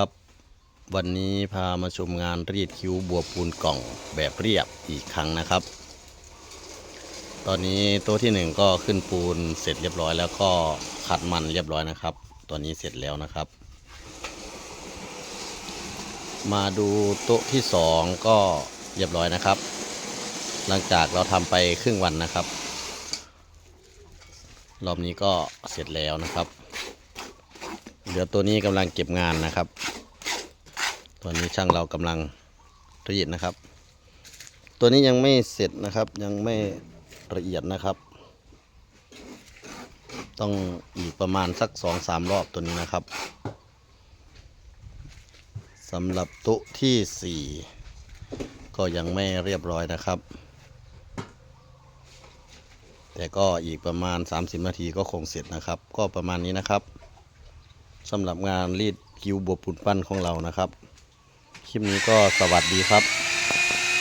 ครับ วันนี้พามาชมงานรีดคิ้วบัวปูนกล่องแบบเรียบอีกครั้งนะครับ ตอนนี้โต๊ะที่หนึ่งก็ขึ้นปูนเสร็จเรียบร้อย แล้วก็ขัดมันเรียบร้อยนะครับ ตอนนี้เสร็จแล้วนะครับ มาดูโต๊ะที่สองก็เรียบร้อยนะครับ หลังจากเราทำไปครึ่งวันนะครับ รอบนี้ก็เสร็จแล้วนะครับ เหลือตัวนี้กำลังเก็บงานนะครับ ตัวนี้ช่างเรากำลังรีดนะครับ ตัวนี้ยังไม่เสร็จนะครับ ยังไม่ละเอียดนะครับ ต้องอีกประมาณสักสองสามรอบตัวนี้นะครับสำหรับต๊ะที่สี่ก็ยังไม่เรียบร้อยนะครับ แต่ก็อีกประมาณ 30 นาทีก็คงเสร็จนะครับ ก็ประมาณนี้นะครับ สำหรับงานรีดคิวบวบปูนปั้นของเรานะครับ คลิปนี้ก็สวัสดีครับ